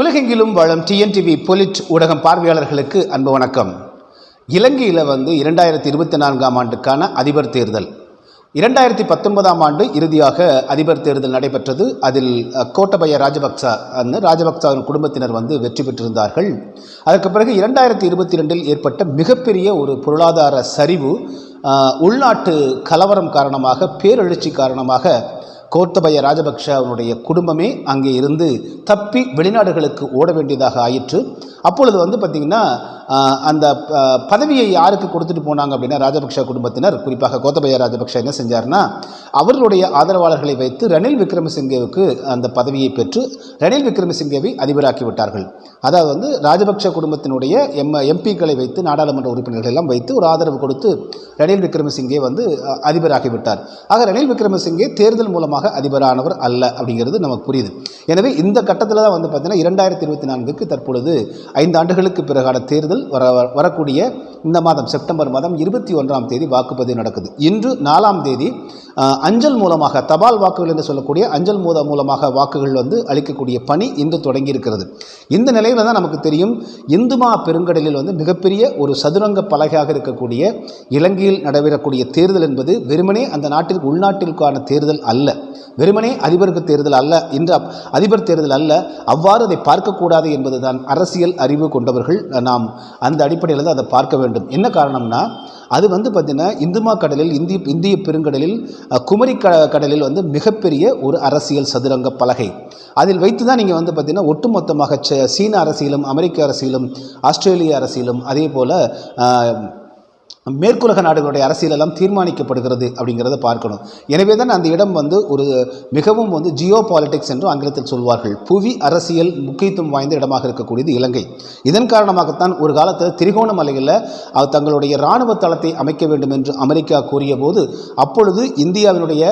உலகெங்கிலும் வாழும் டிஎன்டிவி பொலிட் ஊடகம் பார்வையாளர்களுக்கு அன்பு வணக்கம். இலங்கையில் வந்து இரண்டாயிரத்தி இருபத்தி நான்காம் ஆண்டுக்கான அதிபர் தேர்தல். இரண்டாயிரத்தி பத்தொன்பதாம் ஆண்டு இறுதியாக அதிபர் தேர்தல் நடைபெற்றது. அதில் கோட்டபய ராஜபக்சா அந்த ராஜபக்சாவின் குடும்பத்தினர் வந்து வெற்றி பெற்றிருந்தார்கள். அதற்கு பிறகு இரண்டாயிரத்தி இருபத்தி ரெண்டில் ஏற்பட்ட மிகப்பெரிய ஒரு பொருளாதார சரிவு உள்நாட்டு கலவரம் காரணமாக பேரெழுச்சி காரணமாக கோத்தபய ராஜபக்ஷ அவனுடைய குடும்பமே அங்கே இருந்து தப்பி வெளிநாடுகளுக்கு ஓட வேண்டியதாக ஆயிற்று. அப்பொழுது வந்து பார்த்திங்கன்னா அந்த பதவியை யாருக்கு கொடுத்துட்டு போனாங்க அப்படின்னா ராஜபக்ஷ குடும்பத்தினர். குறிப்பாக கோத்தபய ராஜபக்ஷ என்ன செஞ்சார்னா அவர்களுடைய ஆதரவாளர்களை வைத்து ரணில் விக்ரமசிங்கேவுக்கு அந்த பதவியை பெற்று ரணில் விக்ரமசிங்கேவை அதிபராக்கி விட்டார்கள். அதாவது வந்து ராஜபக்ஷ குடும்பத்தினுடைய எம் எம்பிக்களை வைத்து நாடாளுமன்ற உறுப்பினர்கள் எல்லாம் வைத்து ஒரு ஆதரவு கொடுத்து ரணில் விக்ரமசிங்கே வந்து அதிபராகிவிட்டார் ஆக ரணில் விக்ரமசிங்கே தேர்தல் மூலமாக அதிபரானவர் அல்ல அப்படிங்கிறது நமக்கு புரியுது. எனவே இந்த கட்டத்தில் தான் வந்து பார்த்தீங்கன்னா இரண்டாயிரத்தி இருபத்தி நான்குக்கு தற்பொழுது ஐந்து ஆண்டுகளுக்கு பிறகான தேர்தல் வர வரக்கூடிய இந்த மாதம் செப்டம்பர் மாதம் இருபத்தி ஒன்றாம் தேதி வாக்குப்பதிவு நடக்குது. இன்று நாலாம் தேதி அஞ்சல் மூலமாக தபால் வாக்குகள் என்று சொல்லக்கூடிய அஞ்சல் மூல மூலமாக வாக்குகள் வந்து அளிக்கக்கூடிய பணி இன்று தொடங்கி இருக்கிறது இந்த நிலையில் தான் நமக்கு தெரியும் இந்துமா பெருங்கடலில் வந்து மிகப்பெரிய ஒரு சதுரங்க பலகையாக இருக்கக்கூடிய இலங்கையில் நடைபெறக்கூடிய தேர்தல் என்பது வெறுமனே அந்த நாட்டிற்கு உள்நாட்டிற்கான தேர்தல் அல்ல. வெறுமனே அதிபருக்கு தேர்தல் அல்ல இன்று அதிபர் தேர்தல் அல்ல அவ்வாறு அதை பார்க்கக்கூடாது என்பதுதான் அரசியல் அறிவு கொண்டவர்கள் நாம் அந்த அடிப்படையில் தான் அதை பார்க்க வேண்டும். என்ன காரணம்னா அது வந்து பார்த்திங்கன்னா இந்துமா கடலில் இந்திய இந்திய பெருங்கடலில் குமரி க கடலில் வந்து மிகப்பெரிய ஒரு அரசியல் சதுரங்க பலகை. அதில் வைத்து தான் நீங்கள் வந்து பார்த்திங்கன்னா ஒட்டுமொத்தமாக சீன அரசியலும் அமெரிக்க அரசியலும் ஆஸ்திரேலிய அரசியலும் அதே போல் மேற்குலக நாடுகளுடைய அரசியலெல்லாம் தீர்மானிக்கப்படுகிறது அப்படிங்கிறத பார்க்கணும். எனவே தான் அந்த இடம் வந்து ஒரு மிகவும் வந்து ஜியோ பாலிட்டிக்ஸ் என்று ஆங்கிலத்தில் சொல்வார்கள். புவி அரசியல் முக்கியத்துவம் வாய்ந்த இடமாக இருக்கக்கூடியது இலங்கை. இதன் காரணமாகத்தான் ஒரு காலத்தில் திரிகோணமலையில் தங்களுடைய இராணுவ தளத்தை அமைக்க வேண்டும் என்று அமெரிக்கா கூறிய போது அப்பொழுது இந்தியாவினுடைய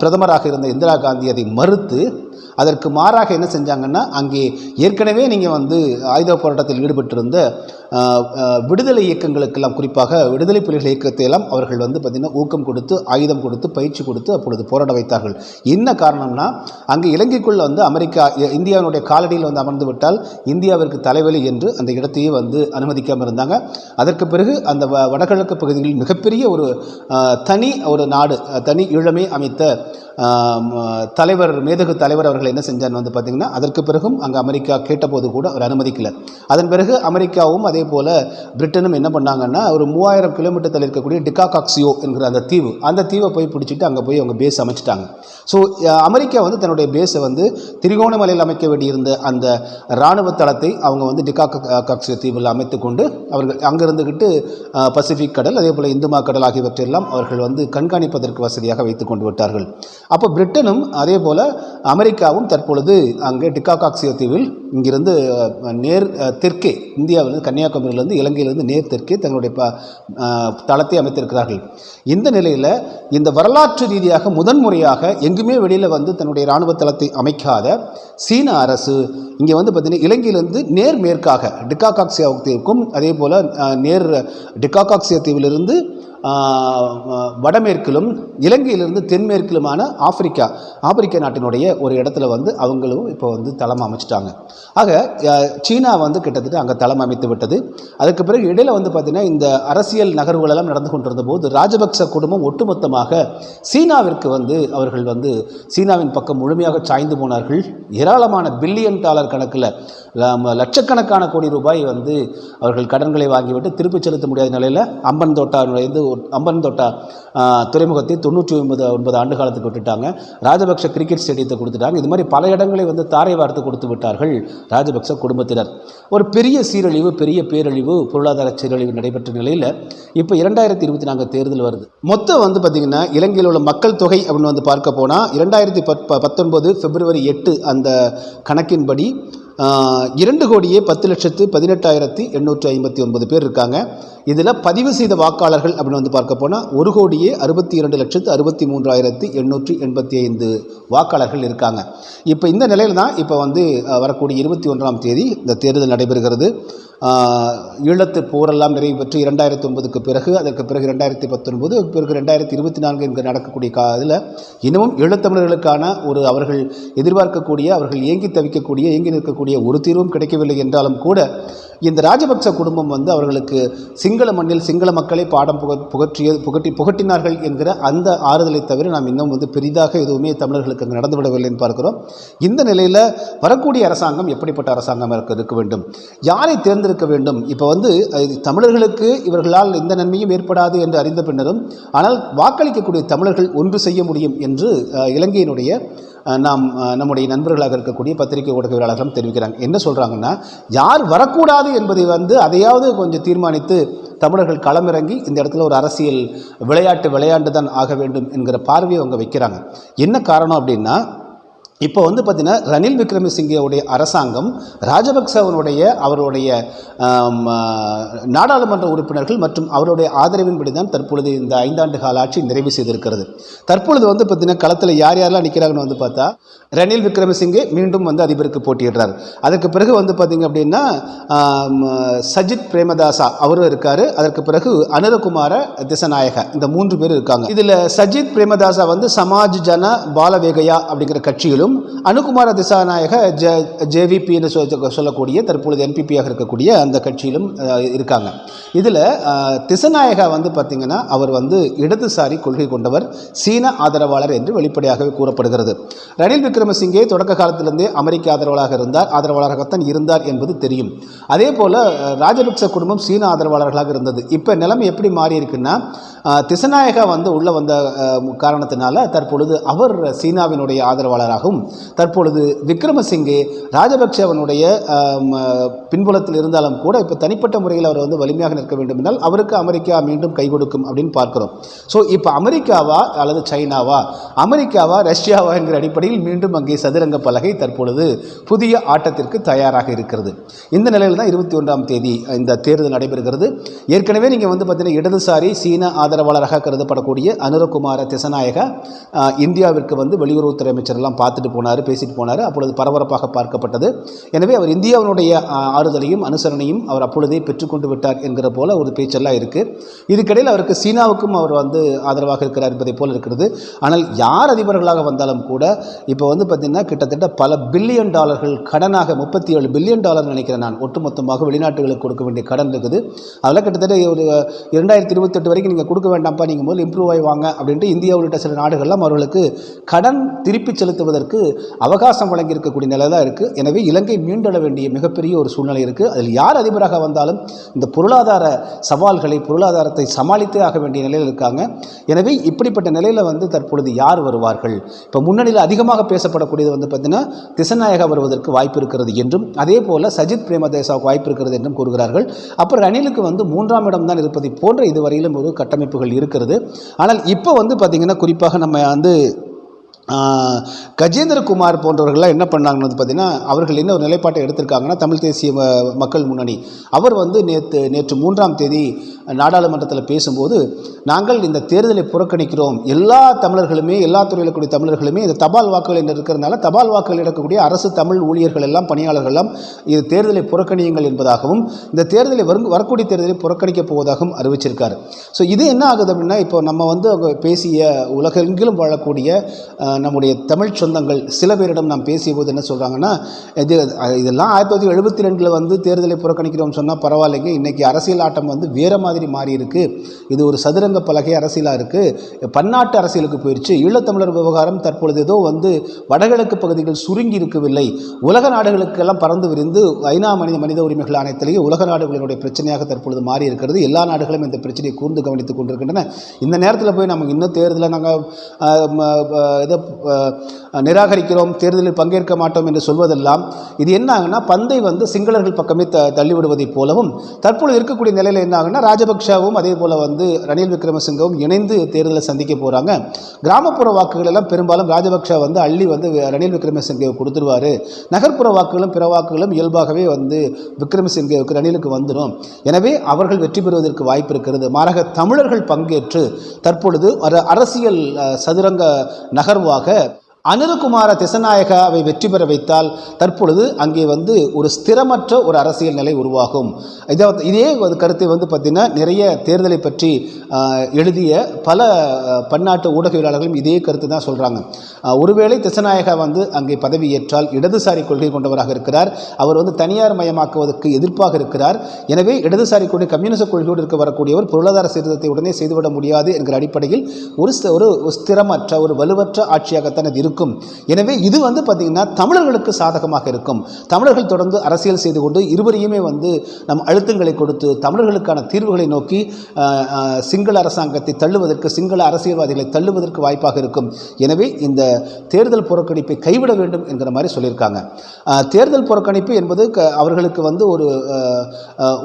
பிரதமராக இருந்த இந்திரா காந்தி அதை மறுத்து அதற்கு மாறாக என்ன செஞ்சாங்கன்னா அங்கே ஏற்கனவே நீங்கள் வந்து ஆயுத போராட்டத்தில் ஈடுபட்டிருந்த விடுதலை இயக்கங்களுக்கெல்லாம் குறிப்பாக விடுதலை புலிகள் இயக்கத்தை எல்லாம் அவர்கள் வந்து பார்த்திங்கன்னா ஊக்கம் கொடுத்து ஆயுதம் கொடுத்து பயிற்சி கொடுத்து அப்பொழுது போராட வைத்தார்கள். என்ன காரணம்னா அங்கே இலங்கைக்குள்ளே வந்து அமெரிக்கா இந்தியாவினுடைய காலடியில் வந்து அமர்ந்து விட்டால் இந்தியாவிற்கு தலைவலி என்று அந்த இடத்தையே வந்து அனுமதிக்காமல் இருந்தாங்க. அதற்கு பிறகு அந்த வ- வடகிழக்கு பகுதிகளில் மிகப்பெரிய ஒரு தனி ஒரு நாடு தனி ஈழமே அமைத்த தலைவர் மேதகு தலைவர் அவர்கள் என்ன செஞ்சார் வந்து பார்த்திங்கன்னா அதற்கு பிறகும் அங்கே அமெரிக்கா கேட்டபோது கூட அவர் அனுமதிக்கல. அதன் பிறகு அமெரிக்காவும் அதே போல் பிரிட்டனும் என்ன பண்ணாங்கன்னா ஒரு மூவாயிரம் கிலோமீட்டர் தள்ளி இருக்கக்கூடிய டிகாகாக்சியோ என்கிற அந்த தீவு அந்த தீவை போய் பிடிச்சிட்டு அங்கே போய் அவங்க பேஸ் அமைச்சிட்டாங்க. ஸோ அமெரிக்கா வந்து தன்னுடைய பேஸை வந்து திரிகோணமலையில் அமைக்க வேண்டியிருந்த அந்த இராணுவ தளத்தை அவங்க வந்து டிகாகாக்சியோ தீவில் அமைத்து கொண்டு அவர்கள் அங்கே இருந்துக்கிட்டு பசிபிக் கடல் அதே போல் இந்துமா கடல் ஆகியவற்றையெல்லாம் அவர்கள் வந்து கண்காணிப்பதற்கு வசதியாக வைத்து கொண்டு விட்டார்கள். அப்போ பிரிட்டனும் அதே போல் அமெரிக்காவும் தற்பொழுது அங்கே டிகாகாக்சியோ தீவில் இங்கிருந்து நேர் தெற்கே இந்தியாவிலிருந்து கன்னியாகுமரியிலிருந்து இலங்கையிலிருந்து நேர் தெற்கே தங்களுடைய ப தளத்தை அமைத்திருக்கிறார்கள். இந்த நிலையில் இந்த வரலாற்று ரீதியாக முதன்முறையாக எங்குமே வெளியில் வந்து தன்னுடைய இராணுவ தளத்தை அமைக்காத சீன அரசு இங்கே வந்து பார்த்தீங்கன்னா இலங்கையிலிருந்து நேர் மேற்காக டிகாகாக்சியா தீவுக்கும் அதே போல் நேர் டிகாகாக்சியா தீவிலிருந்து வடமேற்கிலும் இலங்கையிலிருந்து தென்மேற்கிலுமான ஆப்பிரிக்கா ஆப்பிரிக்க நாட்டினுடைய ஒரு இடத்துல வந்து அவங்களும் இப்போ வந்து தளம் அமைச்சிட்டாங்க. ஆக சீனா வந்து கிட்டத்தட்ட அங்கே தளம் அமைத்து விட்டது. அதுக்கு பிறகு இடையில் வந்து பார்த்திங்கன்னா இந்த அரசியல் நகர்வுகளெல்லாம் நடந்து கொண்டிருந்த போது ராஜபக்ச குடும்பம் ஒட்டுமொத்தமாக சீனாவிற்கு வந்து அவர்கள் வந்து சீனாவின் பக்கம் முழுமையாக சாய்ந்து போனார்கள். ஏராளமான பில்லியன் டாலர் கணக்கில் லட்சக்கணக்கான கோடி ரூபாய் வந்து அவர்கள் கடன்களை வாங்கிவிட்டு திருப்பிச் செலுத்த முடியாத நிலையில் அம்பன் தோட்டா நுழைந்து அம்பன் தொட்டா துறைமுகத்தை தொண்ணூற்றி ஒன்பது ஒன்பது ஆண்டு காலத்துக்கு விட்டுட்டாங்க. ராஜபக்ஷ கிரிக்கெட் ஸ்டேடியத்தை கொடுத்துட்டாங்க. இது மாதிரி பல இடங்களை வந்து தாரை வார்த்து கொடுத்து விட்டார்கள் ராஜபக்ச குடும்பத்தினர். ஒரு பெரிய சீரழிவு பெரிய பேரழிவு பொருளாதார சீரழிவு நடைபெற்ற நிலையில் இப்போ இரண்டாயிரத்தி இருபத்தி நான்கு தேர்தல் வருது. மொத்தம் வந்து பார்த்திங்கன்னா இலங்கையில் உள்ள மக்கள் தொகை அப்படின்னு வந்து பார்க்க போனால் இரண்டாயிரத்தி பத் பத்தொன்பது பிப்ரவரி எட்டு அந்த கணக்கின்படி இரண்டு கோடியே பத்து லட்சத்து பதினெட்டாயிரத்தி எண்ணூற்றி ஐம்பத்தி ஒன்பது பேர் இருக்காங்க. இதில் பதிவு செய்த வாக்காளர்கள் அப்படின்னு வந்து பார்க்க போனால் ஒரு கோடியே அறுபத்தி இரண்டு லட்சத்து அறுபத்தி மூன்றாயிரத்தி எண்ணூற்றி எண்பத்தி ஐந்து வாக்காளர்கள் இருக்காங்க. இப்போ இந்த நிலையில் தான் இப்போ வந்து வரக்கூடிய இருபத்தி ஒன்றாம் தேதி இந்த தேர்தல் நடைபெறுகிறது. ஈழத்து போரெல்லாம் நிறைவு பெற்று இரண்டாயிரத்தி ஒன்பதுக்கு பிறகு அதற்கு பிறகு ரெண்டாயிரத்தி பத்தொன்பது பிறகு ரெண்டாயிரத்தி இருபத்தி நான்கு என்கிற நடக்கக்கூடிய கா இதில் இன்னமும் ஈழத்தமிழர்களுக்கான ஒரு அவர்கள் எதிர்பார்க்கக்கூடிய அவர்கள் ஏங்கி தவிக்கக்கூடிய ஏங்கி நிற்கக்கூடிய ஒரு தீர்வும் கிடைக்கவில்லை என்றாலும் கூட இந்த ராஜபக்ச குடும்பம் வந்து அவர்களுக்கு சிங்கள மண்ணில் சிங்கள மக்களை பாடம் புக புகற்றிய புகட்டி புகட்டினார்கள் என்கிற அந்த ஆறுதலை தவிர நாம் இன்னும் வந்து பெரிதாக எதுவுமே தமிழர்களுக்கு அங்கு நடந்துவிடவில்லைன்னு பார்க்கிறோம். இந்த நிலையில் வரக்கூடிய அரசாங்கம் எப்படிப்பட்ட அரசாங்கம் இருக்க வேண்டும்? யாரை தேர்ந்தெடுக்க வேண்டும்? இப்போ வந்து தமிழர்களுக்கு இவர்களால் எந்த நன்மையும் ஏற்படாது என்று அறிந்த பின்னரும் ஆனால் வாக்களிக்கக்கூடிய தமிழர்கள் ஒன்று செய்ய முடியும் என்று இலங்கையினுடைய நாம் நம்முடைய நண்பர்களாக இருக்கக்கூடிய பத்திரிகை ஊடகவியலாளர்களும் தெரிவிக்கிறாங்க. என்ன சொல்கிறாங்கன்னா யார் வரக்கூடாது என்பதை வந்து அதையாவது கொஞ்சம் தீர்மானித்து தமிழர்கள் களமிறங்கி இந்த இடத்துல ஒரு அரசியல் விளையாட்டு விளையாண்டு தான் ஆக வேண்டும் என்கிற பார்வையை அவங்க வைக்கிறாங்க. என்ன காரணம் அப்படின்னா இப்போ வந்து பார்த்திங்கன்னா ரணில் விக்ரமசிங்கவுடைய அரசாங்கம் ராஜபக்சவனுடைய அவருடைய நாடாளுமன்ற உறுப்பினர்கள் மற்றும் அவருடைய ஆதரவின்படி தான் தற்பொழுது இந்த ஐந்தாண்டு கால ஆட்சி நிறைவு செய்திருக்கிறது. தற்பொழுது வந்து பார்த்திங்கன்னா களத்தில் யார் யாரெல்லாம் நிற்கிறாங்கன்னு வந்து பார்த்தா ரணில் விக்ரமசிங்கே மீண்டும் வந்து அதிபருக்கு போட்டியிடுறார். அதற்கு பிறகு வந்து பார்த்தீங்க அப்படின்னா சஜித் பிரேமதாசா அவரும் இருக்கார். அதற்கு பிறகு அனுரகுமார திசநாயக இந்த மூன்று பேர் இருக்காங்க. இதில் சஜித் பிரேமதாசா வந்து சமாஜ் ஜன பாலவேகையா அப்படிங்கிற கட்சியிலும் அனுகுமார திசாநாயக ஜ ஜேவிபின்னு சொல்லக்கூடிய தற்பொழுது என்பிபியாக இருக்கக்கூடிய அந்த கட்சியிலும் இருக்காங்க. இதில் திசநாயகா வந்து பார்த்திங்கன்னா அவர் வந்து இடதுசாரி கொள்கை கொண்டவர் சீன ஆதரவாளர் என்று வெளிப்படையாகவே கூறப்படுகிறது. ரணில் விக்ரமசிங்கே தொடக்க காலத்திலிருந்தே அமெரிக்க ஆதரவாளராக இருந்தார். ஆதரவாளராகத்தான் இருந்தார் என்பது தெரியும். அதே போல் ராஜபக்ச குடும்பம் சீன ஆதரவாளர்களாக இருந்தது. இப்போ நிலைமை எப்படி மாறி இருக்குன்னா திசநாயகா வந்து உள்ளே வந்த காரணத்தினால தற்பொழுது அவர் சீனாவினுடைய ஆதரவாளராகவும் தற்பொழுது விக்ரமசிங்கே ராஜபக்சேவனுடைய பின்புலத்தில் இருந்தாலும் கூட இப்போ தனிப்பட்ட முறையில் அவர் வந்து வலிமையாக நிற்க வேண்டும் என்றால் அவருக்கு அமெரிக்கா மீண்டும் கை கொடுக்கும் அப்படின்னு பார்க்கிறோம். ஸோ இப்போ அமெரிக்காவா அல்லது சைனாவா? அமெரிக்காவா ரஷ்யாவா என்கிற அடிப்படையில் மீண்டும் அங்கே சதுரங்க பலகை தற்பொழுது புதிய ஆட்டத்திற்கு தயாராக இருக்கிறது. இந்த நிலையில் தான் இருபத்தி ஒன்றாம் தேதி இந்த தேர்தல் நடைபெறுகிறது. ஏற்கனவே நீங்கள் வந்து பார்த்தீங்கன்னா இடதுசாரி சீன ஆதரவாளராக கருதப்படக்கூடிய அனுரகுமார திசநாயகா இந்தியாவிற்கு வந்து வெளியுறவுத்துறை அமைச்சர்லாம் பார்த்துட்டு போனார் பேசிட்டு போனார். அப்பொழுது பரபரப்பாக பார்க்கப்பட்டது. எனவே அவர் இந்தியாவினுடைய ஆறுதலையும் அனுசரணையும் அவர் அப்பொழுதே பெற்றுக்கொண்டு விட்டார் என்கிற போல ஒரு பேச்செல்லாம் இருக்குது இதுக்கிடையில் அவருக்கு சீனாவுக்கும் அவர் வந்து ஆதரவாக இருக்கிறார் என்பதை போல் இருக்கிறது. ஆனால் யார் அதிபர்களாக வந்தாலும் கூட இப்போ வந்து பார்த்திங்கன்னா கிட்டத்தட்ட பல பில்லியன் டாலர்கள் கடனாக முப்பத்தி ஏழு பில்லியன் டாலர் நினைக்கிறேன் நான் ஒட்டுமொத்தமாக வெளிநாட்டுகளுக்கு கொடுக்க வேண்டிய கடன் இருக்குது. அதெல்லாம் கிட்டத்தட்ட ஒரு இரண்டாயிரத்தி இருபத்தெட்டு வரைக்கும் நீங்கள் கொடுக்க வேண்டாம்ப்பா நீங்கள் முதல்ல இம்ப்ரூவ் ஆகி வாங்க அப்படின்ட்டு இந்தியா உள்ளிட்ட சில நாடுகள்லாம் அவர்களுக்கு கடன் திருப்பி செலுத்துவதற்கு அவகாசம் வழங்கியிருக்கக்கூடிய நிலை தான் இருக்குது எனவே இலங்கை மீண்டெழ வேண்டிய மிகப்பெரிய ஒரு சூழ்நிலை இருக்குது அதில் யார் அதிபராக வந்தாலும் இந்த பொருளாதார சவால்களை பொருளாதாரத்தை சமாளித்தே ஆக வேண்டிய நிலையில் இருக்காங்க. எனவே இப்படிப்பட்ட நிலையில் வந்து தற்பொழுது யார் வருவார்கள்? இப்போ முன்னணியில் அதிகமாக பேசப்படக்கூடியது வந்து பார்த்திங்கன்னா திசநாயகா வருவதற்கு வாய்ப்பு இருக்கிறது என்றும் அதே போல் சஜித் பிரேமதேசாவுக்கு வாய்ப்பு இருக்கிறது என்றும் கூறுகிறார்கள். அப்புறம் ரணிலுக்கு வந்து மூன்றாம் இடம் தான் இருப்பதை போன்ற இதுவரையிலும் ஒரு கட்டமைப்புகள் இருக்கிறது. ஆனால் இப்போ வந்து பார்த்திங்கன்னா குறிப்பாக நம்ம வந்து கஜேந்திரகுமார் போன்றவர்கள்லாம் என்ன பண்ணாங்கன்னு வந்து பார்த்தீங்கன்னா அவர்கள் என்ன ஒரு நிலைப்பாட்டை எடுத்திருக்காங்கன்னா தமிழ் தேசிய மக்கள் முன்னணி. அவர் வந்து நேற்று நேற்று மூன்றாம் தேதி நாடாளுமன்றத்தில் பேசும்போது நாங்கள் இந்த தேர்தலை புறக்கணிக்கிறோம். எல்லா தமிழர்களுமே எல்லா துறையில் கூடிய தமிழர்களுமே இந்த தபால் வாக்குகள் என்று இருக்கிறதுனால தபால் வாக்குகள் எடுக்கக்கூடிய அரசு தமிழ் ஊழியர்கள் எல்லாம் பணியாளர்கள் எல்லாம் இது தேர்தலை புறக்கணியுங்கள் என்பதாகவும் இந்த தேர்தலை வரும் வரக்கூடிய தேர்தலை புறக்கணிக்கப் போவதாகவும் அறிவிச்சிருக்காரு. ஸோ இது என்ன ஆகுது அப்படின்னா இப்போ நம்ம வந்து அவங்க பேசிய உலகெங்கிலும் வாழக்கூடிய நம்முடைய தமிழ் சொந்தங்கள் சில பேரிடம் நாம் பேசிய போது என்ன சொல்கிறாங்கன்னா இது இதெல்லாம் ஆயிரத்தி தொள்ளாயிரத்தி எழுபத்தி ரெண்டில் வந்து தேர்தலை புறக்கணிக்கிறோம்னு சொன்னால் பரவாயில்லைங்க. இன்றைக்கி அரசியல் ஆட்டம் வந்து வேறு மாதிரி மாறி இருக்கு. இது ஒரு சதுரங்க பலகை அரசியலாக இருக்குது பன்னாட்டு அரசியலுக்கு போயிடுச்சு ஈழத்தமிழர் விவகாரம் தற்பொழுது ஏதோ வந்து வடகிழக்கு பகுதிகள் சுருங்கி இருக்கவில்லை. உலக நாடுகளுக்கெல்லாம் பறந்து விரிந்து ஐநா மனித மனித உரிமைகள் ஆணையத்திலேயே உலக நாடுகளினுடைய பிரச்சனையாக தற்பொழுது மாறி இருக்கிறது. எல்லா நாடுகளும் இந்த பிரச்சனையை கூர்ந்து கவனித்துக் கொண்டிருக்கின்றன. இந்த நேரத்தில் போய் நமக்கு இன்னும் தேர்தலில் நாங்கள் இதை நிராகரிக்கிறோம். தேர்தலில் பங்கேற்க மாட்டோம் என்று சொல்வதெல்லாம் இது என்ன ஆகுனா பந்தை வந்து சிங்களர்கள் பக்கமே த தள்ளிவிடுவதைப் போலவும் தற்பொழுது இருக்கக்கூடிய நிலையில் என்ன ஆகுனா ராஜபக்ஷாவும் அதே போல் வந்து ரணில் விக்ரமசிங்கவும் இணைந்து தேர்தலை சந்திக்க போகிறாங்க கிராமப்புற வாக்குகள் எல்லாம் பெரும்பாலும் ராஜபக்ஷா வந்து அள்ளி வந்து ரணில் விக்ரமசிங்கே கொடுத்துருவாரு. நகர்ப்புற வாக்குகளும் பிற வாக்குகளும் இயல்பாகவே வந்து விக்ரமசிங்கேவுக்கு ரணிலுக்கு வந்துடும் எனவே அவர்கள் வெற்றி பெறுவதற்கு வாய்ப்பு இருக்கிறது. மாறாக தமிழர்கள் பங்கேற்று தற்பொழுது அரசியல் சதுரங்க நகர்வாக அனிருகுமார திசநாயகாவை வெற்றி பெற வைத்தால் தற்பொழுது அங்கே வந்து ஒரு ஸ்திரமற்ற ஒரு அரசியல் நிலை உருவாகும். இதை இதே ஒரு கருத்தை வந்து பார்த்திங்கன்னா நிறைய தேர்தலை பற்றி எழுதிய பல பன்னாட்டு ஊடகவியலாளர்களும் இதே கருத்து தான் சொல்கிறாங்க ஒருவேளை திசநாயகா வந்து அங்கே பதவியேற்றால் இடதுசாரி கொள்கை கொண்டவராக இருக்கிறார். அவர் வந்து தனியார் மயமாக்குவதற்கு எதிர்ப்பாக இருக்கிறார். எனவே இடதுசாரி கொள்கை கம்யூனிச கொள்கையோடு இருக்க வரக்கூடியவர் பொருளாதார சீர்திருத்தத்தை உடனே செய்துவிட முடியாது என்கிற அடிப்படையில் ஒரு ஒரு ஸ்திரமற்ற ஒரு வலுவற்ற ஆட்சியாகத்தான் இது இருக்கும். எனவே இது வந்து பார்த்திங்கன்னா தமிழர்களுக்கு சாதகமாக இருக்கும். தமிழர்கள் தொடர்ந்து அரசியல் செய்து கொண்டு இருவரையுமே வந்து நம் அழுத்தங்களை கொடுத்து தமிழர்களுக்கான தீர்வுகளை நோக்கி சிங்கள அரசாங்கத்தை தள்ளுவதற்கு சிங்கள அரசியல்வாதிகளை தள்ளுவதற்கு வாய்ப்பாக இருக்கும். எனவே இந்த தேர்தல் புறக்கணிப்பை கைவிட வேண்டும் என்கிற மாதிரி சொல்லியிருக்காங்க. தேர்தல் புறக்கணிப்பு என்பது அவர்களுக்கு வந்து ஒரு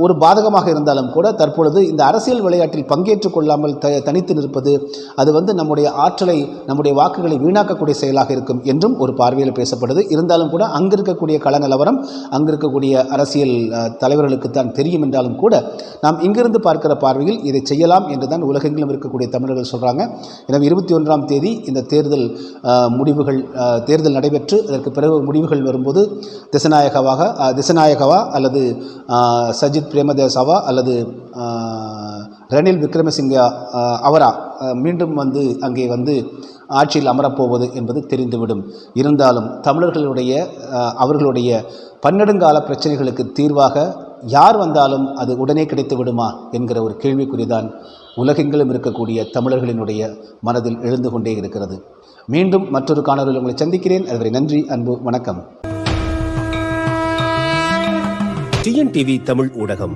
ஒரு பாதகமாக இருந்தாலும் கூட தற்பொழுது இந்த அரசியல் விளையாட்டில் பங்கேற்றுக் கொள்ளாமல் தனித்து நிற்பது அது வந்து நம்முடைய ஆற்றலை நம்முடைய வாக்குகளை வீணாக்கக்கூடிய செயல் செயலாக இருக்கும் என்றும் ஒரு பார்வையில் பேசப்படுது. இருந்தாலும் கூட அங்கு இருக்கக்கூடிய கள நிலவரம் அங்கு இருக்கக்கூடிய அரசியல் தலைவர்களுக்கு தான் தெரியும் என்றாலும் கூட நாம் இங்கிருந்து பார்க்கிற பார்வையில் இதை செய்யலாம் என்று தான் உலகெங்கிலும் இருக்கக்கூடிய தமிழர்கள் சொல்கிறாங்க எனவே இருபத்தி ஒன்றாம் தேதி இந்த தேர்தல் முடிவுகள் தேர்தல் நடைபெற்று அதற்கு பிறகு முடிவுகள் வரும்போது திசநாயகவாக திசநாயகவா அல்லது சஜித் பிரேமதேசாவா அல்லது ரணில் விக்ரமசிங்க அவரா மீண்டும் வந்து அங்கே வந்து ஆட்சியில் அமரப்போவது என்பது தெரிந்துவிடும். இருந்தாலும் தமிழர்களுடைய அவர்களுடைய பன்னெடுங்கால பிரச்சனைகளுக்கு தீர்வாக யார் வந்தாலும் அது உடனே கிடைத்து விடுமா என்கிற ஒரு கேள்விக்குறிதான் உலகெங்கிலும் இருக்கக்கூடிய தமிழர்களினுடைய மனதில் எழுந்து கொண்டே இருக்கிறது. மீண்டும் மற்றொரு காணொலியில் உங்களை சந்திக்கிறேன். அதுவரை நன்றி அன்பு வணக்கம். டிஎன்டிவி தமிழ் ஊடகம்